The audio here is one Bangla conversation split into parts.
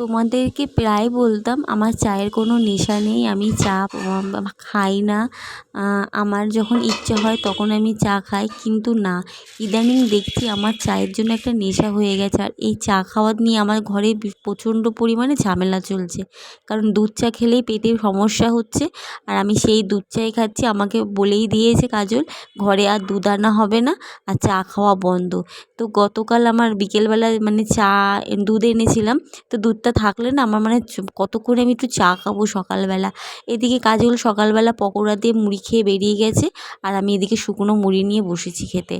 তোমাদেরকে প্রায় বলতাম, আমার চায়ের কোনো নেশা নেই, আমি চা খাই না। আমার যখন ইচ্ছে হয় তখন আমি চা খাই, কিন্তু না। ইদানিং দেখছি আমার চায়ের জন্য একটা নেশা হয়ে গেছে, আর এই চা খাওয়া নিয়ে আমার ঘরে প্রচণ্ড পরিমাণে ঝামেলা চলছে। কারণ দুধ চা খেলেই পেটের সমস্যা হচ্ছে, আর আমি সেই দুধ চাই খাচ্ছি, আমাকে বলেই দিয়েছে কাজল, ঘরে আর দুধ আনা হবে না, আর চা খাওয়া বন্ধ। তো গতকাল আমার বিকেলবেলা মানে চা, দুধ এনেছিলাম। তো দুধটা থাকলে না আমার মানে কতক্ষণে আমি একটু চা খাব সকালবেলা। এদিকে কাজল সকালবেলা পকোড়া দিয়ে মুড়ি খেয়ে বেরিয়ে গেছে আর আমি এদিকে শুকনো মুড়ি নিয়ে বসেছি খেতে।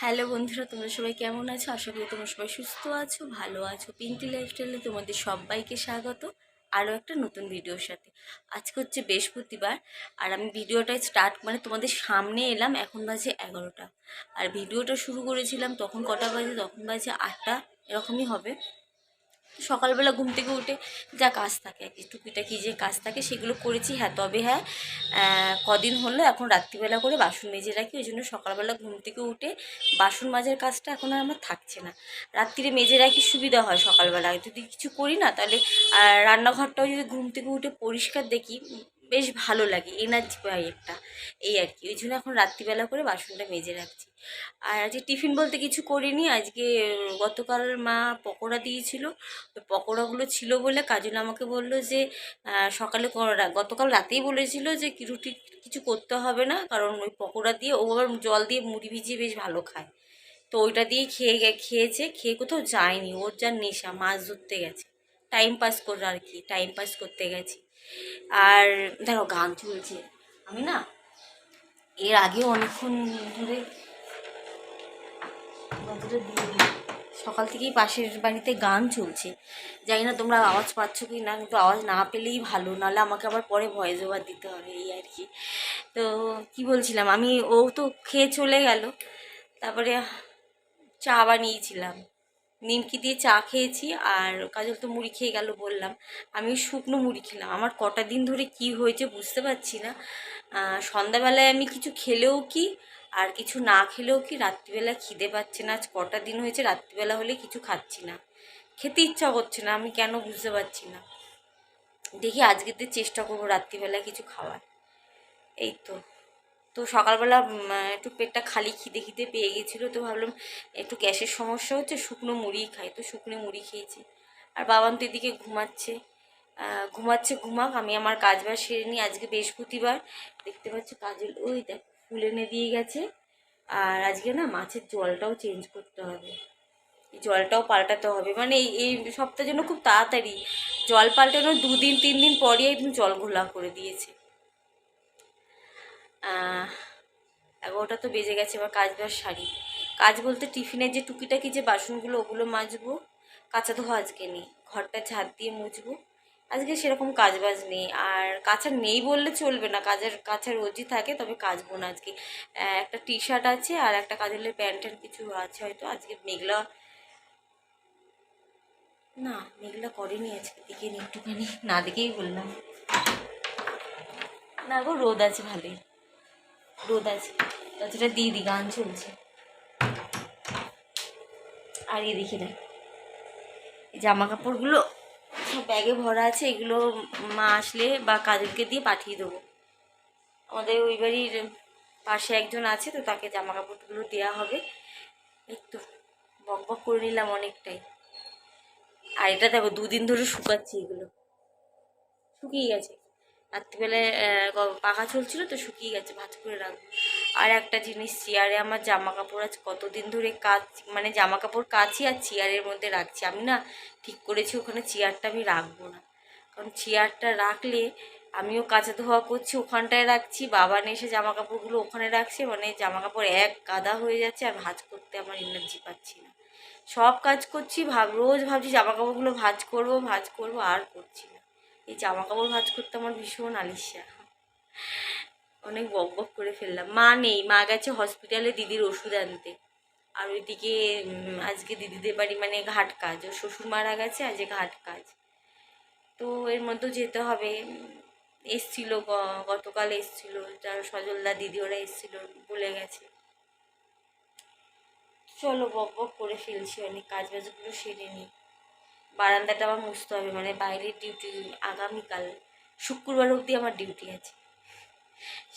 হ্যালো বন্ধুরা, তোমরা সবাই কেমন আছো? আশা করি তোমরা সবাই সুস্থ আছো, ভালো আছো। পিঙ্কি লাইফস্টাইলে তোমাদের সবাইকে স্বাগত। আরও একটা নতুন ভিডিওর সাথে। আজকে হচ্ছে বৃহস্পতিবার, আর আমি ভিডিওটা স্টার্ট মানে তোমাদের সামনে এলাম, এখন বাজে এগারোটা। আর ভিডিওটা শুরু করেছিলাম তখন কটা বাজে? তখন বাজে আটটা, এরকমই হবে। সকালবেলা ঘুম থেকে উঠে যা কাজ থাকে আর কি টুকিটাকি যে কাজ থাকে সেগুলো করেছি। হ্যাঁ তবে হ্যাঁ কদিন হলো এখন রাত্রিবেলা করে বাসন মেজে রাখি, ওই জন্য সকালবেলা ঘুম থেকে উঠে বাসন মাজার কাজটা এখন আর আমার থাকছে না। রাত্রিরে মেজে রাখি সুবিধা হয় সকালবেলা। যদি কিছু করি না, তাহলে রান্নাঘরটাও যদি ঘুম থেকে উঠে পরিষ্কার দেখি বেশ ভালো লাগে এনার্জি পাই একটা, এই আর কি। ওই জন্য এখন রাত্রিবেলা করে বাসনটা মেজে রাখছি। আর আজকে টিফিন বলতে কিছু করিনি, আজকে গতকাল মা পকোড়া দিয়েছিল। ওই পকোড়াগুলো ছিল বলে কাজল আমাকে বলল যে সকালে গতকাল রাতেই বলেছিল যে রুটি কিছু করতে হবে না, কারণ ওই পকোড়া দিয়ে ও আবার জল দিয়ে মুড়ি ভিজিয়ে বেশ ভালো খায়। তো ওইটা দিয়ে খেয়ে খেয়েছে, খেয়ে কোথাও যায়নি। ওর যা নেশা, মাছ ধরতে গেছে। টাইম পাস করে, আর কি টাইম পাস করতে গেছি। আর দেখো, গান চলছে। আমি না এর আগেও অনেকক্ষণ ধরে সকাল থেকেই পাশের বাড়িতে গান চলছে। জানি না তোমরা আওয়াজ পাচ্ছ কি না, কিন্তু আওয়াজ না পেলেই ভালো। নাহলে আমাকে আবার পরে ভয়েস ওভার দিতে হবে, এই আর কি। তো কি বলছিলাম, আমি ও তো খেয়ে চলে গেল। তারপরে চা বানিয়েছিলাম। নিমকি দিয়ে চা খেয়েছি আর কাজল তো মুড়ি খেয়ে গেল বললাম আমি শুকনো মুড়ি খেলাম। আমার কটা দিন ধরে কি হয়েছে বুঝতে পারছি না। সন্ধ্যাবেলায় আমি কিছু খেলেও কি আর কিছু না খেলেও কি রাত্রিবেলা খিদে পাচ্ছে না। আজ কটা দিন হয়েছে রাত্রিবেলা হলে কিছু খাচ্ছি না। খেতে ইচ্ছা করছে না, আমি কেন বুঝতে পারছি না। দেখি আজকের চেষ্টা করব রাত্রিবেলা কিছু খাওয়ার। এই তো। তো সকালবেলা একটু পেটটা খালি খিদে খিদে পেয়ে গেছিল, তো ভাবলাম একটু গ্যাসের সমস্যা হচ্ছে, শুকনো মুড়ি খাই, তো শুকনো মুড়ি খেয়েছি। আর বাবান তো এদিকে ঘুমাচ্ছে। ঘুমাচ্ছে, ঘুমাক, আমি আমার কাজ বাজ সেরে নিই। আজকে বৃহস্পতিবার, দেখতে পাচ্ছি কাজল, ওই দেখ, ফুল এনে দিয়ে গেছে। আর আজকে না মাছের জলটাও চেঞ্জ করতে হবে। জলটাও পাল্টাতে হবে। মানে এই সপ্তাহের জন্য খুব তাড়াতাড়ি। জল পাল্টানোর দুদিন তিন দিন পরই একদম জল ঘোলা করে দিয়েছে। এগারোটা তো বেজে গেছে, এবার কাজ বাজ সারি। কাজ বলতে টিফিনের যে টুকিটাকি যে বাসনগুলো, ওগুলো মাজবো। কাঁচা ধোয়া আজকে নেই, ঘরটা ঝাঁট দিয়ে মুছবো। আজকে সেরকম কাজ বাজ নেই, আর কাছা নেই বললে চলবে না, কাজের কাছা রোজই থাকে, তবে কাচবো না আজকে। একটা টি শার্ট আছে আর একটা কাজলের প্যান্ট ট্যান্ট কিছু আছে হয়তো, আজকে মেঘলা। না, মেঘলা করেনি আজকে দেখে নি একটুখানি, না দেখেই বললাম। না গো, রোদ আছে ভালোই। রোদ আছে। তাছাড়া দিদি গান চলছে। আর এই দেখি না। জামা কাপড়গুলো সব ব্যাগে ভরা আছে, এগুলো মা আসলে বা কাজলকে দিয়ে পাঠিয়ে দেবো। আমাদের ওই বাড়ির পাশে একজন আছে, তো তাকে জামা কাপড়গুলো দেওয়া হবে একটু বক বক করে নিলাম অনেকটাই। আর এটা দেখো, দুদিন ধরে শুকাচ্ছি এগুলো। শুকিয়ে গেছে। রাত্রিবেলায় পাখা চলছিল তো শুকিয়ে গেছে ভাজ করে রাখব আর একটা জিনিস, চেয়ারে আমার জামা কাপড় আজ কতদিন ধরে কাজ মানে জামা কাপড় কাচি আর চেয়ারের মধ্যে রাখছি। আমি না ঠিক করেছি, ওখানে চেয়ারটা আমি রাখব না। কারণ চেয়ারটা রাখলে আমিও কাঁচা ধোয়া করছি, ওখানটায় রাখছি, বাবা এসে জামা কাপড়গুলো ওখানে রাখছে মানে জামা কাপড় এক গাদা হয়ে যাচ্ছে আর ভাজ করতে আমার এনার্জি পাচ্ছি না। সব কাজ করছি, ভাব, রোজ ভাবছি জামা কাপড়গুলো ভাজ করব ভাজ করব, আর করছি এই জামা কাপড় ভাজ করতে আমার ভীষণ আলিস্যা অনেক বক বক করে ফেললাম। মা নেই, মা গেছে হসপিটালে দিদির ওষুধ আনতে। আর ওইদিকে আজকে দিদিদের বাড়ি মানে ঘাট কাজ। ও শ্বশুর মারা গেছে আজকে ঘাট কাজ। তো এর মধ্যেও যেতে হবে। এসছিল গতকাল এসছিল। যারা সজলদা দিদি ওরা এসছিল বলে গেছে। চলো বক বক করে ফেলছি, অনেক কাজ বাজগুলো সেরে নিই। বারান্দাটা আমার মুছতে হবে মানে বাইরের ডিউটি আগামীকাল, শুক্রবার অবধি আমার ডিউটি আছে।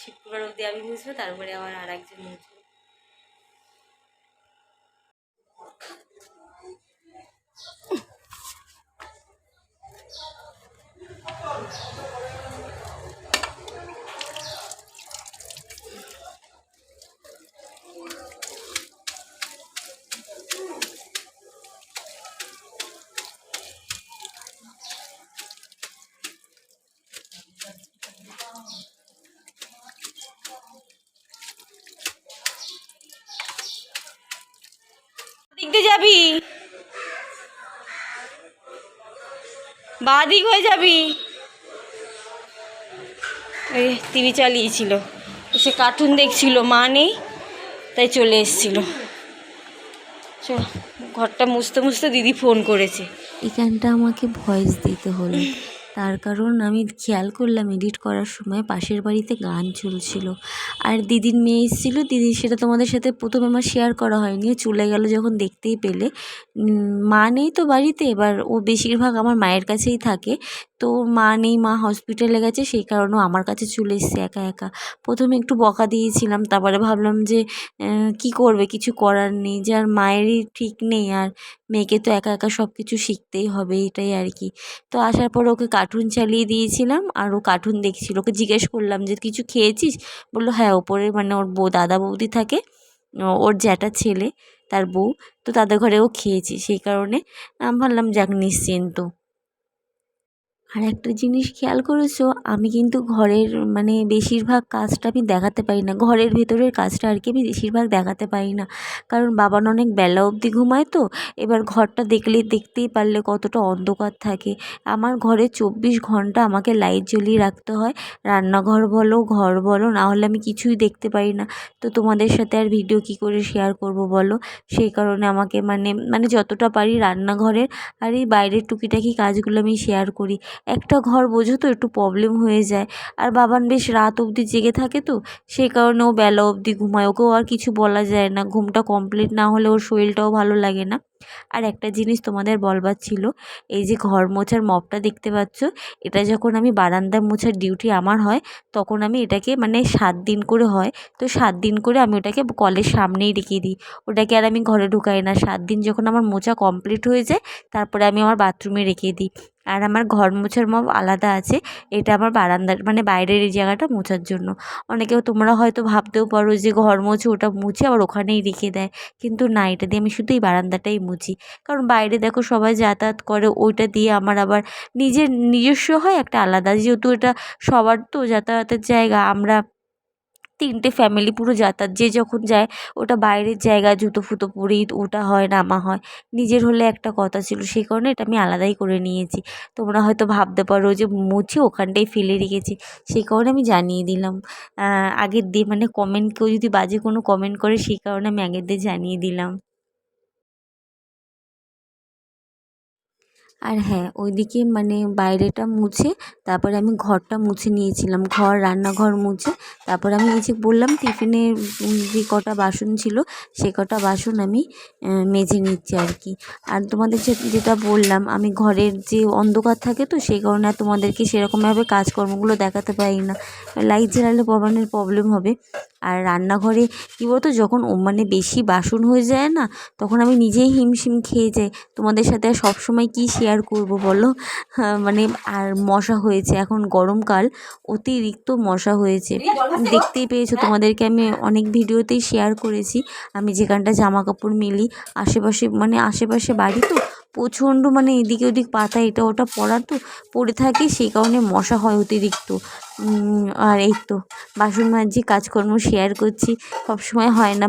শুক্রবার অবধি আমি মুছবো, তারপরে আমার আর একজন মুছবে। দিক দিয়ে যাবি বা দিক হয়ে যাবি। এই টিভি চালিয়েছিল। সে কার্টুন দেখছিল, মা নেই, তাই চলে এসছিল। চল, ঘরটা মুছতে মুছতে দিদি ফোন করেছে। এখানটা আমাকে ভয়েস দিতে হলো। তার কারণ আমি খেয়াল করলাম এডিট করার সময় পাশের বাড়িতে গান চলছিল। আর দিদির মেয়ে এসেছিল, দিদি সেটা তোমাদের সাথে প্রথমে আমার শেয়ার করা হয়নি। চলে গেল যখন দেখতেই পেলে। মা নেই তো বাড়িতে, এবার ও বেশিরভাগ আমার মায়ের কাছেই থাকে। তো মা নেই, মা হসপিটালে গেছে, সেই কারণেও আমার কাছে চলে এসছে একা একা। প্রথমে একটু বকা দিয়েছিলাম, তারপরে ভাবলাম যে কী করবে? কিছু করার নেই যার মায়েরই ঠিক নেই, আর মেয়েকে তো একা একা সব কিছু শিখতেই হবে, এটাই আর কি। তো আসার পর ওকে কার্টুন চালিয়ে দিয়েছিলাম আর ও কার্টুন দেখছিল। ওকে জিজ্ঞেস করলাম যে কিছু খেয়েছিস? বলল হ্যাঁ ওপরে মানে ওর বউ, দাদা বৌদি থাকে ওর জ্যাটা ছেলে, তার বউ। তো তাদের ঘরে ও খেয়েছি। সেই কারণে ভাবলাম, যাক, নিশ্চিন্ত। আর একটা জিনিস খেয়াল করেছ? আমি কিন্তু ঘরের মানে বেশিরভাগ কাজটা আমি দেখাতে পারি না। ঘরের ভেতরের কাজটা আর কি আমি বেশিরভাগ দেখাতে পারি না। কারণ বাবান অনেক বেলা অবধি ঘুমায় তো। এবার ঘরটা দেখলে, দেখতেই পারলে কতটা অন্ধকার থাকে। আমার ঘরে চব্বিশ ঘণ্টা আমাকে লাইট জ্বলিয়ে রাখতে হয়। রান্নাঘর বলো, ঘর বলো, না হলে আমি কিছুই দেখতে পারি না। তো তোমাদের সাথে আর ভিডিও কী করে শেয়ার করব বলো? সেই কারণে আমাকে মানে মানে যতটা পারি রান্নাঘরের আর এই বাইরের টুকিটাকি কাজগুলো আমি শেয়ার করি। একটা ঘর বোঝো তো একটু প্রবলেম হয়ে যায়। আর বাবান বেশ রাত অবধি জেগে থাকে তো সেই কারণে ও বেলা অবধি ঘুমায়। ওকেও আর কিছু বলা যায় না। ঘুমটা কমপ্লিট না হলে ওর শরীরটাও ভালো লাগে না। আর একটা জিনিস তোমাদের বলবার ছিল, এই যে ঘর মোছার মপটা দেখতে পাচ্ছ, এটা যখন আমি বারান্দা মোছার ডিউটি আমার হয়, তখন আমি এটাকে মানে সাত দিন করে হয়। তো সাত দিন করে আমি ওটাকে কলের সামনেই রেখে দিই। ওটাকে আর আমি ঘরে ঢুকাই না। সাত দিন যখন আমার মোছা কমপ্লিট হয়ে যায়, তারপরে আমি আমার বাথরুমে রেখে দিই। আর আমার ঘর মোছার মপ আলাদা আছে। এটা আমার বারান্দার মানে বাইরের এই জায়গাটা মোছার জন্য। অনেকেও তোমরা হয়তো ভাবতেও পারো যে ঘর মোছে ওটা মুছে আবার ওখানেই রেখে দেয়। কিন্তু না, এটা দিয়ে আমি শুধু এই বারান্দাটাই মুছি। কারণ বাইরে দেখো সবাই যাতায়াত করে, ওইটা দিয়ে আমার আবার নিজের নিজস্ব হয় একটা আলাদা। যেহেতু এটা সবার তো যাতায়াতের জায়গা, আমরা তিনটে ফ্যামিলি পুরো যাতায়াত, যে যখন যায় ওটা বাইরের জায়গা, জুতো ফুতো পরেই ওটা হয় নামা হয়। নিজের হলে একটা কথা ছিল, সেই কারণে এটা আমি আলাদাই করে নিয়েছি। তোমরা হয়তো ভাবতে পারো যে মুছে ওখানটাই ফেলে রেখেছি, সেই কারণে আমি জানিয়ে দিলাম। আগের দিয়ে মানে কমেন্ট কেউ যদি বাজে কোনো কমেন্ট করে, সেই কারণে আমি আগের দিয়ে জানিয়ে দিলাম। আর হ্যাঁ ওইদিকে মানে বাইরেটা মুছে তারপরে আমি ঘরটা মুছে নিয়েছিলাম। ঘর রান্নাঘর মুছে তারপরে আমি এই যে বললাম টিফিনের উম, যে কটা বাসন ছিল সে কটা বাসন আমি মেজে নিচ্ছি আর কি। আর তোমাদের যেটা বললাম আমি ঘরের যে অন্ধকার থাকে তো সেই কারণে তোমাদেরকে সেরকমভাবে কাজকর্মগুলো দেখাতে পারি না। লাইট জ্বালালে পবনের প্রবলেম হবে। আর রান্নাঘরে কী বলতো যখন মানে বেশি বাসন হয়ে যায় না তখন আমি নিজেই হিমশিম খেয়ে যাই। তোমাদের সাথে আর সবসময় কী শেয়ার করব বলো? হ্যাঁ, মানে আর মশা হয়েছে এখন গরমকাল অতিরিক্ত মশা হয়েছে। দেখতেই পেয়েছ তোমাদেরকে আমি অনেক ভিডিওতেই শেয়ার করেছি। আমি যেখানটা জামা কাপড় মিলি আশেপাশে মানে আশেপাশে বাড়ি তো প্রচণ্ড মানে এদিকে ওদিক পাতা, এটা ওটা পড়া তো, পড়ে থাকে, সেই কারণে মশা হয় অতিরিক্ত। আর এই তো, বাসন মাজছি কাজকর্ম শেয়ার করছি। সবসময় হয় না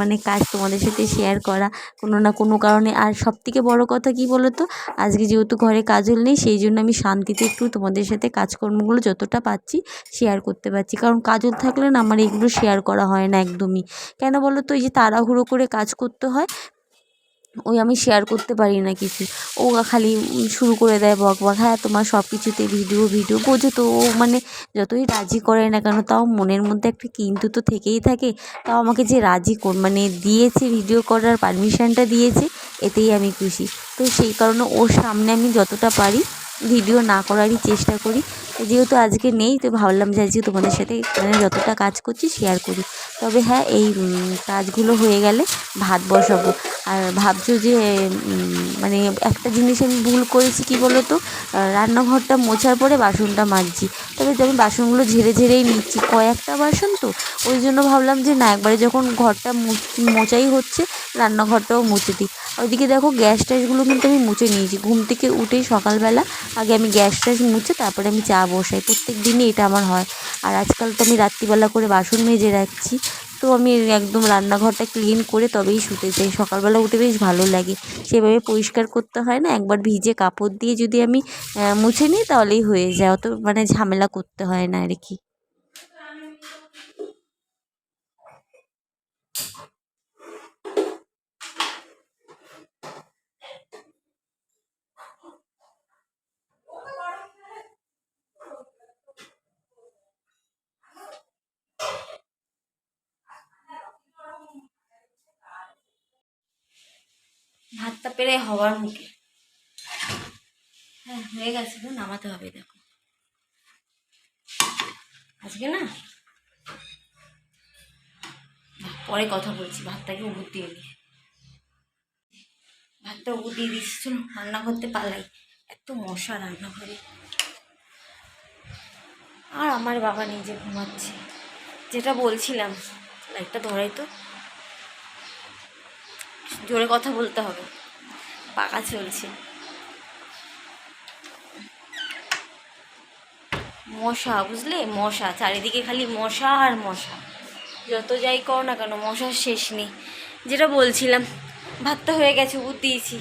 মানে কাজ তোমাদের সাথে শেয়ার করা, কোনো না কোনো কারণে। আর সবথেকে বড় কথা কী বলো তো আজকে যেহেতু ঘরে কাজল নেই, সেই জন্য আমি শান্তিতে একটু তোমাদের সাথে কাজকর্মগুলো যতটা পাচ্ছি শেয়ার করতে পারছি। কারণ কাজল থাকলে না আমার এগুলো শেয়ার করা হয় না একদমই। কেন বলো তো এই যে তাড়াহুড়ো করে কাজ করতে হয় ওই আমি শেয়ার করতে পারি না কিছু। ও খালি শুরু করে দেয় বক বক হ্যাঁ তোমার সব কিছুতে ভিডিও ভিডিও বোঝো তো, ও মানে যতই রাজি করে না কেন, তাও মনের মধ্যে একটা কিন্তু তো থেকেই থাকে। তাও আমাকে যে রাজি কর মানে দিয়েছে ভিডিও করার পারমিশানটা দিয়েছে, এতেই আমি খুশি। তো সেই কারণে ওর সামনে আমি যতটা পারি ভিডিও না করারই চেষ্টা করি। যেহেতু আজকে নেই, তো ভাবলাম যে আজকে তোমাদের সাথে মানে যতটা কাজ করছি শেয়ার করি। তবে হ্যাঁ এই কাজগুলো হয়ে গেলে ভাত বসাবো। আর ভাবছ যে মানে একটা জিনিস আমি ভুল করেছি কি বলো তো রান্নাঘরটা মোছার পরে বাসনটা মাজছি। তবে আমি বাসনগুলো ঝেড়ে ঝেড়েই নিচ্ছি, কয়েকটা বাসন তো। ওই জন্য ভাবলাম যে না, একবারে যখন ঘরটা মোছাই হচ্ছে, রান্নাঘরটাও মুছে দিই। ওইদিকে দেখো গ্যাস ট্যাসগুলো কিন্তু আমি মুছে নিয়েছি। ঘুম থেকে উঠেই সকালবেলা আগে আমি গ্যাস ট্যাস মুছে তারপরে আমি চা বসাই। প্রত্যেক দিনই এটা আমার হয়। আর আজকাল তো আমি রাত্রিবেলা করে বাসন মেজে রাখছি। তো আমি একদম রান্নাঘরটা ক্লিন করে তবেই শুতে চাই। সকালবেলা উঠে বেশ ভালো লাগে। সেভাবে পরিষ্কার করতে হয় না, একবার ভিজে কাপড় দিয়ে যদি আমি মুছে নিই তাহলেই হয়ে যায়। অত মানে ঝামেলা করতে হয় না আর কি। ভাতটা পেরে হওয়ার মুখে। হ্যাঁ হয়ে গেছে তো নামাতে হবে, দেখো। আজকে না, পরে কথা বলছি ভাতটাকে উবুর দিয়ে দিই ভাতটা উবুর দিয়ে দিচ্ছি, চলো, রান্না করতে পালাই এত মশা রান্নাঘরে। আর আমার বাবা নিজে ঘুমাচ্ছে। যেটা বলছিলাম লাইটটা ধরাই তো। জোরে কথা বলতে হবে। পাকা চলছে। মশা, বুঝলে? মশা, চারিদিকে খালি মশা আর মশা। যত যাই করো না কেন, মশার শেষ নেই। যেটা বলছিলাম ভাতটা হয়ে গেছে উদ দিয়েছি।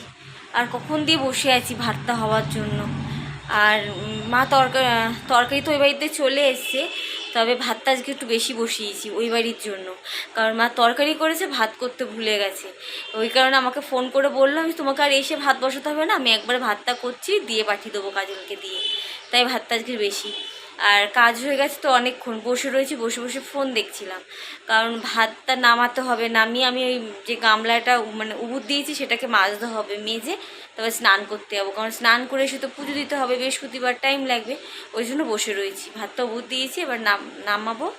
আর কখন দিয়ে বসে আছি ভাতটা হওয়ার জন্য? আর মা তরকারি তরকারি তো ওই বাড়িতে চলে এসছে। তবে ভাতটা আজকে একটু বেশি বসিয়েছি ওই বাড়ির জন্য। কারণ মা তরকারি করেছে, ভাত করতে ভুলে গেছে। ওই কারণে আমাকে ফোন করে বলল, আমি তোমাকে আর এসে ভাত বসাতে হবে না, আমি একবার ভাতটা করছি, দিয়ে পাঠিয়ে দেবো কাজলকে দিয়ে। তাই ভাতটা আজকে বেশি। আর কাজ হয়ে গেছে তো অনেকক্ষণ, বসে রয়েছি, বসে বসে ফোন দেখছিলাম। কারণ ভাতটা নামাতে হবে, নামিয়ে আমি ওই যে গামলাটা মানে উবুর দিয়েছি, সেটাকে মাজতে হবে, মেজে তবে স্নান করতে যাব। কারণ স্নান করে এসে তো পুজো দিতে হবে, বৃহস্পতিবার টাইম লাগবে। ওই জন্য বসে রয়েছি। ভাতটা বুধ দিয়েছি, এবার নাম, নামাবো।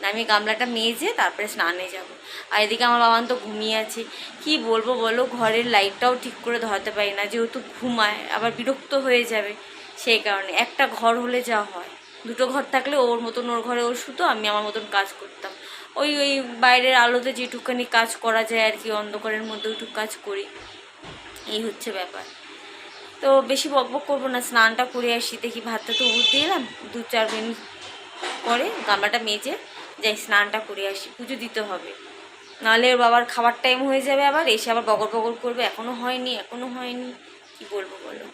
নামিয়ে গামলাটা মেজে তারপরে স্নানে যাব। আর এদিকে আমার বাবান তো ঘুমিয়ে আছে। কি বলব বলো, ঘরের লাইটটাও ঠিক করে ধরাতে পারি না। যেহেতু ঘুমায়, আবার বিরক্ত হয়ে যাবে। সেই কারণে একটা ঘর হলে যা হয়। দুটো ঘর থাকলে ওর মতন ওর ঘরে ওর শুতো আমি আমার মতন কাজ করতাম। ওই ওই বাইরের আলোতে যেটুকখানি কাজ করা যায় আর কি, অন্ধকারের মধ্যে ওইটুকু কাজ করি। এই হচ্ছে ব্যাপার। তো বেশি বকবক করব না, স্নানটা করে আসি, দেখি ভাতটা তো উঠতে এলাম। দু চার মিনিট পরে গামলাটা মেজে যাই স্নানটা করে আসি, পুজো দিতে হবে। নাহলে ওর বাবার খাবার টাইম হয়ে যাবে আবার, এসে আবার বগর বগর করবে এখনও হয়নি এখনও হয়নি, কি বলব বলো?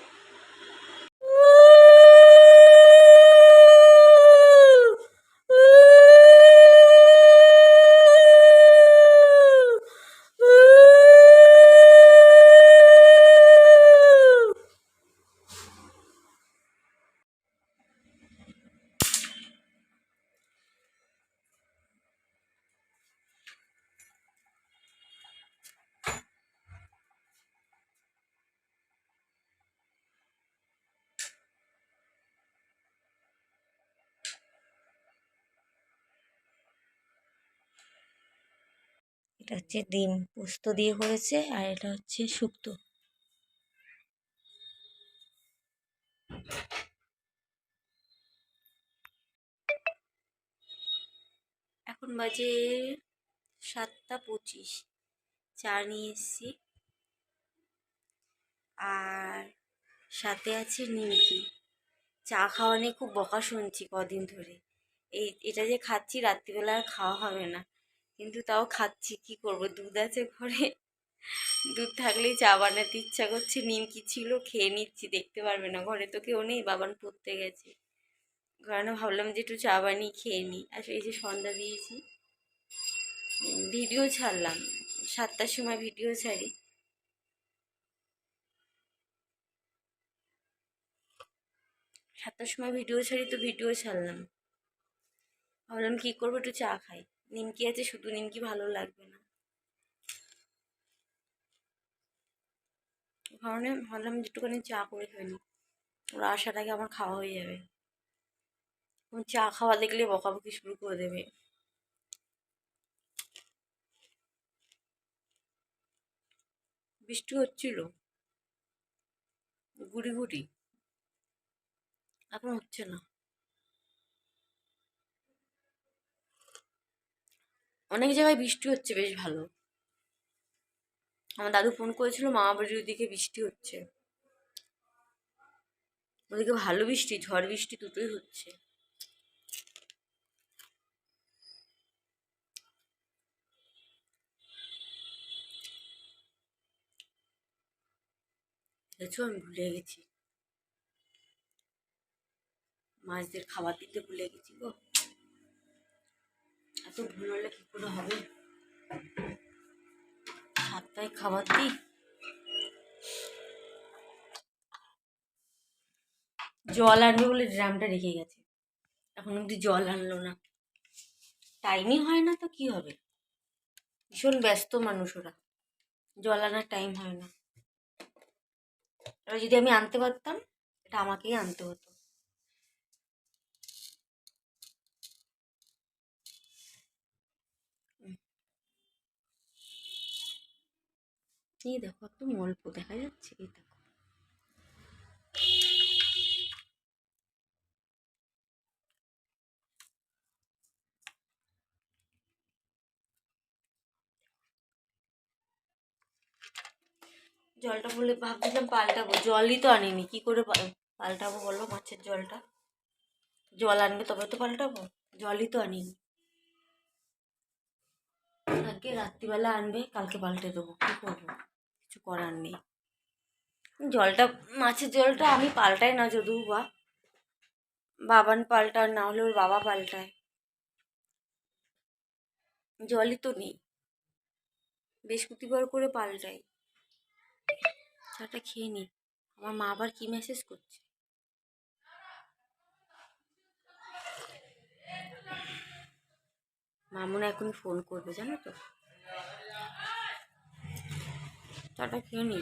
এটা হচ্ছে ডিম পোস্ত দিয়ে করেছে আর এটা হচ্ছে শুক্তো। এখন বাজে সাতটা পঁচিশ। চা নিয়ে এসেছি। আর সাথে আছে নিমকি। চা খাওয়া নিয়ে খুব বকা শুনছি কদিন ধরে। এই এটা যে খাচ্ছি রাত্রিবেলা আর খাওয়া হবে না। কিন্তু তাও খাচ্ছি, কি করব? দুধ আছে ঘরে। দুধ থাকলেই চা বানাতে ইচ্ছা করছে। নিমকি ছিল, খেয়ে নিচ্ছি, দেখতে পারবে না। ঘরে তো কেউ নেই, বাবান পড়তে গেছে। কারণ ভাবলাম যে একটু চা বানিয়ে খেয়ে নিই। আসলে এই যে সন্ধ্যা দিয়েছি, ভিডিও ছাড়লাম। সাতটার সময় ভিডিও ছাড়ি। সাতটার সময় ভিডিও ছাড়ি, তো ভিডিও ছাড়লাম। ভাবলাম কী করব? একটু চা খাই। নিমকি আছে, শুধু নিমকি ভালো লাগবে না। কারণে ভাবলাম একটুখানি চা করে ফেলি ওরা আসার আগে আমার খাওয়া হয়ে যাবে। চা খাওয়া দেখলে বকাবকি শুরু করে দেবে। বৃষ্টি হচ্ছিল। গুড়ি গুড়ি। এখন হচ্ছে না। অনেক জায়গায় বৃষ্টি হচ্ছে, বেশ ভালো। আমার দাদু ফোন করেছিল মামা বাড়ির ওদিকে বৃষ্টি হচ্ছে। ওদিকে ভালো বৃষ্টি, ঝড় বৃষ্টি দুটোই হচ্ছে। আমি ভুলে গেছি। মাছদের খাবার দিতে ভুলে গেছি গো। এত ভুল হলে কি করে হবে? সাতটায় খাবার দিই। জল আনবে বলে ড্রামটা রেখে গেছে। এখন অব্দি জল আনলো না। টাইমই হয় না তো কি হবে? ভীষণ ব্যস্ত মানুষ ওরা। জল আনার টাইম হয় না। যদি আমি আনতে পারতাম, এটা আমাকেই আনতে হতো। এই দেখো, একদম অল্প দেখা যাচ্ছে, এই দেখো। জলটা বলে ভাবছিলাম পাল্টাবো, জলই তো আনিনি, কি করে পাল্টাবো বলো মাছের জলটা? জল আনবে তবে তো পাল্টাবো? জলই তো আনিনি। আজকে রাত্রিবেলা আনবে, কালকে পাল্টে দেবো, কী করব? করার নেই। জলটা, মাছের জলটা আমি পাল্টাই না যদিও বা। বাবান পাল্টায়, না হলে ওর বাবা পাল্টায়। জলই তো নেই। বৃহস্পতিবার করে পাল্টাই। চাটা খেয়ে নি। আমার মা আবার কি মেসেজ করছে? মামুনা এখন ফোন করবে, জানো তো? চাটা খেয়ে নি